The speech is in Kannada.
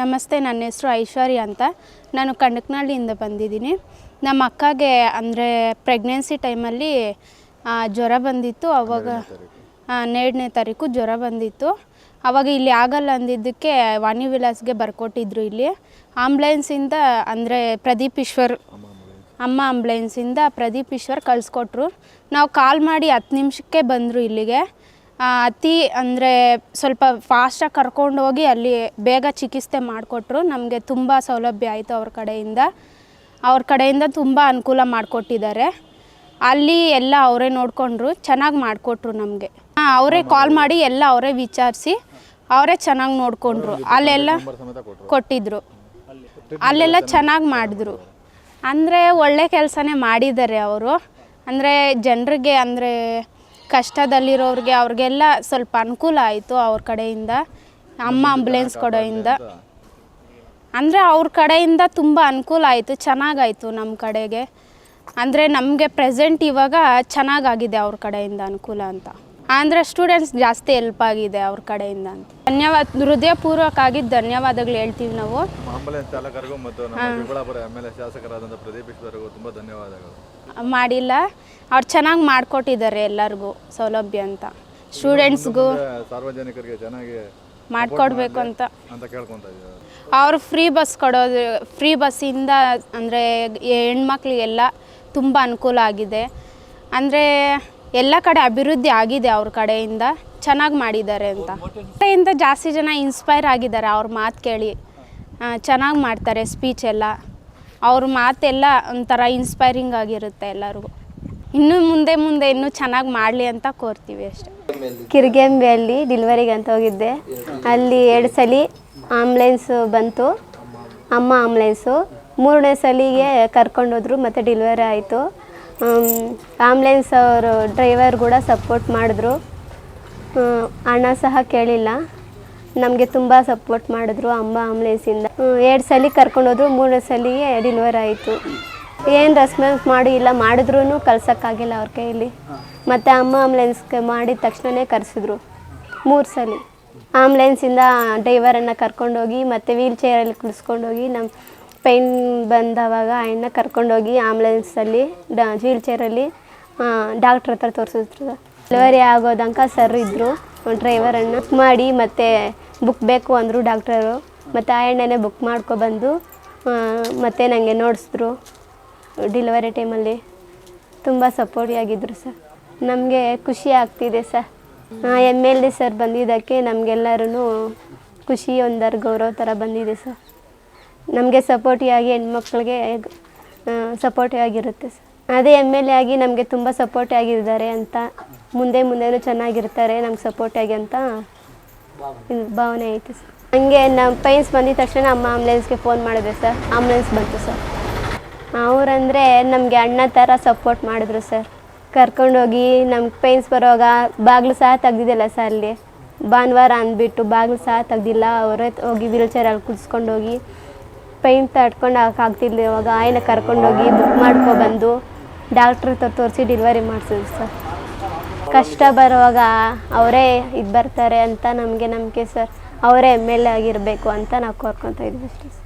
ನಮಸ್ತೆ ನನ್ನ ಹೆಸರು ಐಶ್ವರ್ಯ ಅಂತ. ನಾನು ಕಂಡಕ್ನಹಳ್ಳಿಯಿಂದ ಬಂದಿದ್ದೀನಿ. ನಮ್ಮ ಅಕ್ಕಗೆ ಅಂದರೆ ಪ್ರೆಗ್ನೆನ್ಸಿ ಟೈಮಲ್ಲಿ ಜ್ವರ ಬಂದಿತ್ತು. ಅವಾಗ ಹನ್ನೆರಡನೇ ತಾರೀಕು. ಜ್ವರ ಬಂದಿತ್ತು. ಅವಾಗ ಇಲ್ಲಿ ಆಗಲ್ಲ ಅಂದಿದ್ದಕ್ಕೆ ವಾಣಿ ವಿಲಾಸ್ಗೆ ಬರ್ಕೊಟ್ಟಿದ್ರು ಇಲ್ಲಿ. ಆಂಬ್ಲೆನ್ಸಿಂದ ಅಂದರೆ ಪ್ರದೀಪ್ ಈಶ್ವರ್ ಅಮ್ಮ ಆಂಬ್ಲೆನ್ಸಿಂದ ಪ್ರದೀಪ್ ಈಶ್ವರ್ ಕಳಿಸ್ಕೊಟ್ರು. ನಾವು ಕಾಲ್ ಮಾಡಿ ಹತ್ತು ನಿಮಿಷಕ್ಕೆ ಬಂದರು ಇಲ್ಲಿಗೆ. ಅತಿ ಅಂದರೆ ಸ್ವಲ್ಪ ಫಾಸ್ಟಾಗಿ ಕರ್ಕೊಂಡು ಹೋಗಿ ಅಲ್ಲಿ ಬೇಗ ಚಿಕಿತ್ಸೆ ಮಾಡಿಕೊಟ್ರು. ನಮಗೆ ತುಂಬ ಸೌಲಭ್ಯ ಆಯಿತು ಅವ್ರ ಕಡೆಯಿಂದ. ಅವ್ರ ಕಡೆಯಿಂದ ತುಂಬ ಅನುಕೂಲ ಮಾಡಿಕೊಟ್ಟಿದ್ದಾರೆ. ಅಲ್ಲಿ ಎಲ್ಲ ಅವರೇ ನೋಡಿಕೊಂಡ್ರು, ಚೆನ್ನಾಗಿ ಮಾಡಿಕೊಟ್ರು ನಮಗೆ. ಅವರೇ ಕಾಲ್ ಮಾಡಿ ಎಲ್ಲ ಅವರೇ ವಿಚಾರಿಸಿ ಅವರೇ ಚೆನ್ನಾಗಿ ನೋಡಿಕೊಂಡ್ರು. ಅಲ್ಲೆಲ್ಲ ಕೊಟ್ಟಿದ್ರು. ಅಲ್ಲೆಲ್ಲ ಚೆನ್ನಾಗಿ ಮಾಡಿದ್ರು. ಅಂದರೆ ಒಳ್ಳೆ ಕೆಲಸನೇ ಮಾಡಿದ್ದಾರೆ ಅವರು. ಅಂದರೆ ಜನರಿಗೆ ಅಂದರೆ ಕಷ್ಟದಲ್ಲಿರೋರಿಗೆ ಅವ್ರಿಗೆಲ್ಲ ಸ್ವಲ್ಪ ಅನುಕೂಲ ಆಯಿತು ಅವ್ರ ಕಡೆಯಿಂದ. ಅಮ್ಮ ಆಂಬುಲೆನ್ಸ್ ಕೊಡೋಯಿಂದ. ಅಂದರೆ ಅವ್ರ ಕಡೆಯಿಂದ ತುಂಬ ಅನುಕೂಲ ಆಯಿತು, ಚೆನ್ನಾಗಾಯಿತು ನಮ್ಮ ಕಡೆಗೆ. ಅಂದರೆ ನಮಗೆ ಪ್ರೆಸೆಂಟ್ ಇವಾಗ ಚೆನ್ನಾಗಾಗಿದೆ ಅವ್ರ ಕಡೆಯಿಂದ ಅನುಕೂಲ ಅಂತ. ಅಂದರೆ ಸ್ಟೂಡೆಂಟ್ಸ್ ಜಾಸ್ತಿ ಹೆಲ್ಪ್ ಆಗಿದೆ ಅವ್ರ ಕಡೆಯಿಂದ ಅಂತ. ಧನ್ಯವಾದ ಆಗಿದ್ದು ಧನ್ಯವಾದಗಳು ಹೇಳ್ತೀವಿ ನಾವು. ನಮ್ಮ ಆಂಬುಲೆನ್ಸ್ ಚಾಲಕರಿಗೂ ಮತ್ತು ನಮ್ಮ ಚಿಕ್ಕಬಳ್ಳಾಪುರ ಎಂ ಎಲ್ ಎ ಶಾಸಕರಾದಂಥ ಪ್ರದೀಪ್ ಈಶ್ವರಿಗೂ ತುಂಬ ಧನ್ಯವಾದಗಳು. ಮಾಡಿಲ್ಲ. ಅವ್ರು ಚೆನ್ನಾಗಿ ಮಾಡಿಕೊಟ್ಟಿದ್ದಾರೆ ಎಲ್ಲರಿಗೂ ಸೌಲಭ್ಯ ಅಂತ. ಸ್ಟೂಡೆಂಟ್ಸ್ಗೂ ಸಾರ್ವಜನಿಕರಿಗೆ ಚೆನ್ನಾಗಿ ಮಾಡಿಕೊಡ್ಬೇಕು ಅಂತ. ಅಂತ ಕೇಳ್ಕೊತಾ ಇದ್ದೀವಿ. ಅವರು ಫ್ರೀ ಬಸ್ ಕೊಡೋದು ಫ್ರೀ ಬಸ್ಸಿಂದ ಅಂದರೆ ಹೆಣ್ಮಕ್ಳಿಗೆಲ್ಲ ತುಂಬ ಅನುಕೂಲ ಆಗಿದೆ. ಅಂದರೆ ಎಲ್ಲ ಕಡೆ ಅಭಿವೃದ್ಧಿ ಆಗಿದೆ ಅವ್ರ ಕಡೆಯಿಂದ, ಚೆನ್ನಾಗಿ ಮಾಡಿದ್ದಾರೆ ಅಂತ. ಕಡೆಯಿಂದ ಜಾಸ್ತಿ ಜನ ಇನ್ಸ್ಪೈರ್ ಆಗಿದ್ದಾರೆ ಅವ್ರ ಮಾತು ಕೇಳಿ. ಚೆನ್ನಾಗಿ ಮಾಡ್ತಾರೆ ಸ್ಪೀಚ್ ಎಲ್ಲ. ಅವ್ರ ಮಾತೆಲ್ಲ ಒಂಥರ ಇನ್ಸ್ಪೈರಿಂಗ್ ಆಗಿರುತ್ತೆ ಎಲ್ಲರಿಗೂ. ಇನ್ನೂ ಮುಂದೆ ಮುಂದೆ ಇನ್ನೂ ಚೆನ್ನಾಗಿ ಮಾಡಲಿ ಅಂತ ಕೋರ್ತೀವಿ ಅಷ್ಟೇ. ಕಿರ್ಗೆಂಬೆಯಲ್ಲಿ ಡಿಲಿವರಿಗೆ ಅಂತ ಹೋಗಿದ್ದೆ. ಅಲ್ಲಿ ಎರಡು ಸಲ ಆಂಬ್ಲೆನ್ಸ್ ಬಂತು. ಅಮ್ಮ ಆಂಬ್ಲೆನ್ಸು ಮೂರನೇ ಸಲಿಗೆ ಕರ್ಕೊಂಡೋದ್ರು ಮತ್ತು ಡಿಲಿವರಿ ಆಯಿತು. ಆಂಬ್ಲೆನ್ಸ್ ಅವರು ಡ್ರೈವರ್ ಕೂಡ ಸಪೋರ್ಟ್ ಮಾಡಿದ್ರು. ಹಣ ಸಹ ಕೇಳಿಲ್ಲ. ನಮಗೆ ತುಂಬ ಸಪೋರ್ಟ್ ಮಾಡಿದ್ರು ಅಮ್ಮ ಆಂಬ್ಲೆನ್ಸಿಂದ. ಎರಡು ಸಲ ಕರ್ಕೊಂಡೋದ್ರು ಮೂರು ಸಲಿಗೆ ಡೆಲಿವರ್ ಆಯಿತು. ಏನು ರೆಸ್ಪಾನ್ಸ್ ಮಾಡಿ ಇಲ್ಲ ಮಾಡಿದ್ರೂ ಕಳ್ಸೋಕ್ಕಾಗಿಲ್ಲ ಅವ್ರ ಕೈಯಲ್ಲಿ ಮತ್ತು ಅಮ್ಮ ಆಂಬ್ಲೆನ್ಸ್ಗೆ ಮಾಡಿದ ತಕ್ಷಣವೇ ಕರೆಸಿದ್ರು. ಮೂರು ಸಲ. ಆಂಬ್ಲೆನ್ಸಿಂದ ಡ್ರೈವರನ್ನು ಕರ್ಕೊಂಡೋಗಿ, ಮತ್ತು ವೀಲ್ ಚೇರಲ್ಲಿ ಕುಳಿಸ್ಕೊಂಡೋಗಿ ನಮ್ಮ ಪೈನ್ ಬಂದವಾಗ ಆಯನ್ನ ಕರ್ಕೊಂಡೋಗಿ ಆಂಬ್ಲೆನ್ಸಲ್ಲಿ ಡಾ ವೀಲ್ ಚೇರಲ್ಲಿ ಡಾಕ್ಟ್ರ್ ಹತ್ರ ತೋರಿಸಿದ್ರು. ಡೆಲಿವರಿ ಆಗೋದಂಕ ಸರ್ ಇದ್ದರು ಡ್ರೈವರನ್ನು ಮಾಡಿ ಮತ್ತು ಬುಕ್ ಬೇಕು ಅಂದರು ಡಾಕ್ಟರು. ಮತ್ತು ಆಯಣ್ಣನೇ ಬುಕ್ ಮಾಡ್ಕೊಬಂದು ಮತ್ತು ನನಗೆ ನೋಡಿಸಿದ್ರು. ಡಿಲಿವರಿ ಟೈಮಲ್ಲಿ ತುಂಬ ಸಪೋರ್ಟಿವ್ ಆಗಿದ್ದರು ಸರ್. ನಮಗೆ ಖುಷಿ ಆಗ್ತಿದೆ sir. M L D sir ಬಂದಿದ್ದಕ್ಕೆ ನಮಗೆಲ್ಲರೂ ಖುಷಿ ಒಂದರ ಗೌರವ ಥರ ಬಂದಿದೆ ಸರ್. ನಮಗೆ ಸಪೋರ್ಟಿವ್ ಆಗಿ ಹೆಣ್ಮಕ್ಳಿಗೆ ಸಪೋರ್ಟಿವ್ ಆಗಿರುತ್ತೆ ಸರ್. ಅದೇ ಎಂ ಎಲ್ ಎ ಆಗಿ ನಮಗೆ ತುಂಬ ಸಪೋರ್ಟ್ ಆಗಿದ್ದಾರೆ ಅಂತ ಮುಂದೆ ಮುಂದೆನೂ ಚೆನ್ನಾಗಿರ್ತಾರೆ, ನಮ್ಗೆ ಸಪೋರ್ಟ್ ಆಗಿ ಅಂತ ಇದು ಭಾವನೆ ಐತೆ ಸರ್. ಹಂಗೆ ನಮ್ಮ ಪೈನ್ಸ್ ಬಂದಿದ ತಕ್ಷಣ ಅಮ್ಮ ಆಂಬ್ಯುಲೆನ್ಸ್ಗೆ ಫೋನ್ ಮಾಡಿದೆ ಸರ್. ಆಂಬ್ಯುಲೆನ್ಸ್ ಬಂತು ಸರ್. ಅವರಂದರೆ ನಮಗೆ ಅಣ್ಣ ಥರ ಸಪೋರ್ಟ್ ಮಾಡಿದ್ರು ಸರ್. ಕರ್ಕೊಂಡೋಗಿ ನಮ್ಗೆ ಪೈನ್ಸ್ ಬರೋವಾಗ ಬಾಗಿಲು ಸಹ ತೆಗ್ದಿದ್ದಿಲ್ಲ ಸರ್ ಅಲ್ಲಿ. ಭಾನುವಾರ ಅಂದ್ಬಿಟ್ಟು ಬಾಗಿಲು ಸಹ ತೆಗ್ದಿಲ್ಲ ಅವರೇ ಹೋಗಿ ವೀಲ್ ಚೇರಲ್ಲಿ ಕುದಿಸ್ಕೊಂಡೋಗಿ ಪೈನ್ ತಡ್ಕೊಂಡು ಆಗ್ತಿಲ್ಲ ಇವಾಗ ಆಯ್ನ ಕರ್ಕೊಂಡೋಗಿ ಬುಕ್ ಮಾಡ್ಕೊಬಂದು ಡಾಕ್ಟ್ರ್ ಹತ್ರ ತೋರಿಸಿ ಡಿಲಿವರಿ ಮಾಡಿಸಿದ್ರು ಸರ್ ಕಷ್ಟ ಬರುವಾಗ ಅವರೇ ಇದು ಬರ್ತಾರೆ ಅಂತ ನಮಗೆ ನಂಬಿಕೆ ಸರ್ ಅವರೇ ಎಂ ಎಲ್ ಎ ಆಗಿರಬೇಕು ಅಂತ ನಾವು ಕೋರ್ಕೊತಾ ಇದ್ವಿ ಅಷ್ಟೇ ಸರ್